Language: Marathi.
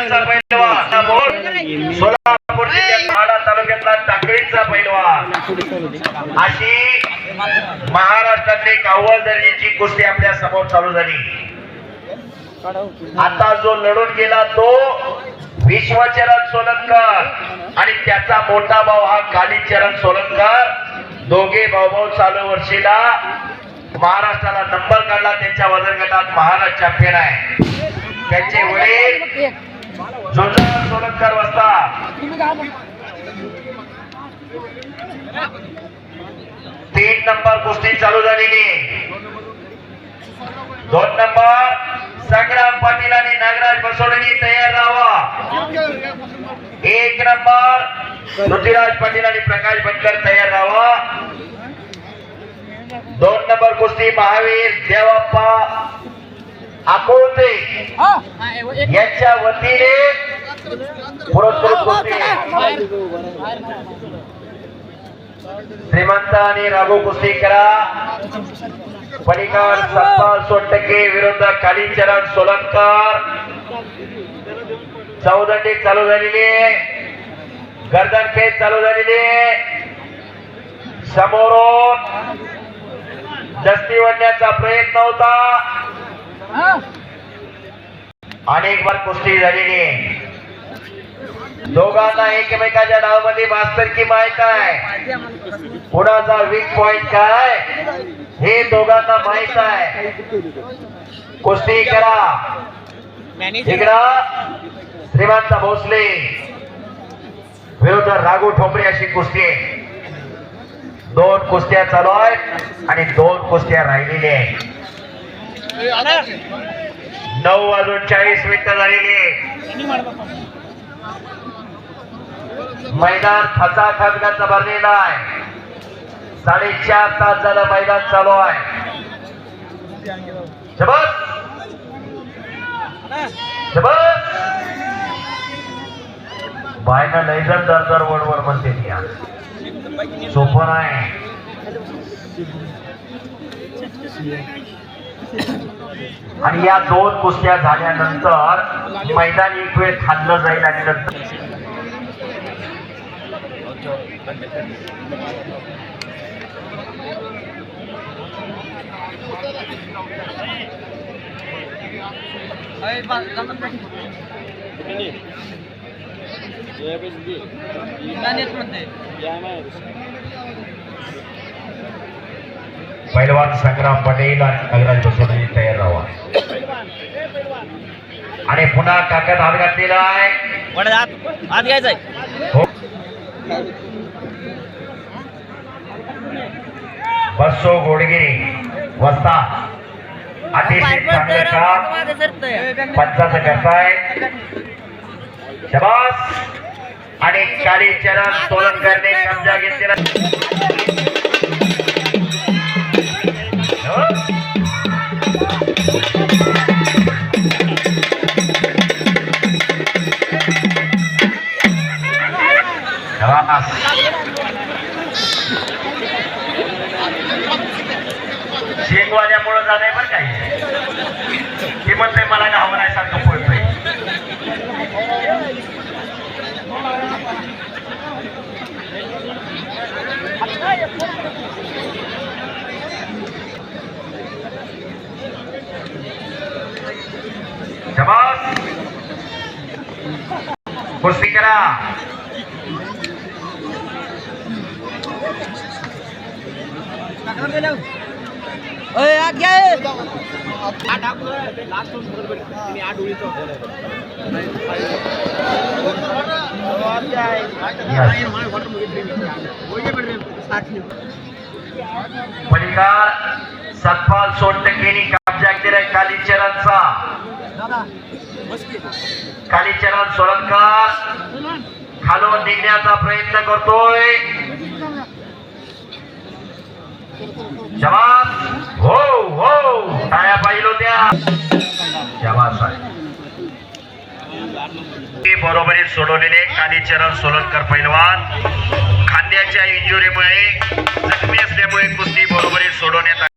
कालीचरणचा पैलवान सोलापूर जिल्ह्यात तालुक्यातला टाकळीचा पैलवान अशी महाराष्ट्रातली कावळ दर्जाची कुस्ती आपल्यासमोर चालू झाली. आता जो लढून गेला तो विश्वचरण सोलंकर आणि त्याचा मोठा भाऊ हा कालीचरण सोलंकर. दोघे भाऊ चालू वर्षीला महाराष्ट्राला नंबर काढला त्यांच्या वजन गटात महाराष्ट्र चॅम्पियन आहे. त्यांचे वडील जोजर सोलंकर वसतात तीन नंबर कुस्ती चालू झालेली. दोन नंबर संग्राम पाटील आणि नागराज बसवडणी तयार राहावा. एक नंबर पृथ्वीराज पाटील आणि प्रकाश बनकर तयार राहावा. दोन नंबर कुस्ती महावीर देवाप्पा. अकोलते यांच्या वतीने पुरस्कृत कुस्ती श्रीमंत आणि राघू कुस्ती करा पलीकड सत्पाल सोटके विरुद्ध कालीचरण सोलंकर. चौदंडी चालू झालेली आहे. गर्दन खेच चालू झालेली आहे. समोरून दस्ती वडण्याचा प्रयत्न होता. अनेक बार कुस्ती झालेली आहे. दोघांना एकमेकाच्या डावमध्ये मास्तरकी माहीत आहे. कुणाचा वीक पॉइंट काय? हे दोघांना माहीत आहे. कुस्ती करा. इकडं. श्रीमंत भोसले. विरुद्ध राघू ठोंबरे अशी कुस्ती आहे. दोन कुस्त्या चालू आहेत आणि दोन कुस्त्या राहिलेल्या आहेत. नऊ वाजून चाळीस मिनिटं झालेली आहे. मैदान खचा खचगाचा भरलेला आहे. साडेचार तास झालं मैदान चालू आहे. शबास! शबास! बायना लैजन दर दर वडवड म्हणते ती आज. सोपं नाही. आणि या दोन कुस्त्या झाल्यानंतर मैदान एक वेळ खाल्लं जाईल आणि नंतर पैलवान संग्राम पटेल आणि नगराज बसवण्याची तयार राहा आणि पुन्हा काकत हात घातलेला आहे वडा आत आत घ्यायचंय हो. बसो गोडगिरी वस्ता अतिशय चांगलं काम पंचाचं करताय शबास आणि कालीचरण सोलंकरने कब्जा घेतलेला शबास. शेंगवाल्यामुळं झालंय बरं काही ते म्हणतंय मला गावं नाही सारखं पळतोय. शबास. कुस्ती करा. ओय आत घ्या पलीकार सतपाल सोनटकेनी कब्जा केलाय कालीचरणचा कालीचरण सोलंकर. खालून निघण्याचा प्रयत्न करतोय. जवाब हो हो टाळ्या पाहिजे होत्या. जवाब आहे बरोबरीत सोडवलेले कालीचरण सोलनकर पैलवान खांद्याच्या इंजुरीमुळे जखमी असल्यामुळे कुस्ती बरोबरीत सोडवण्यात आली.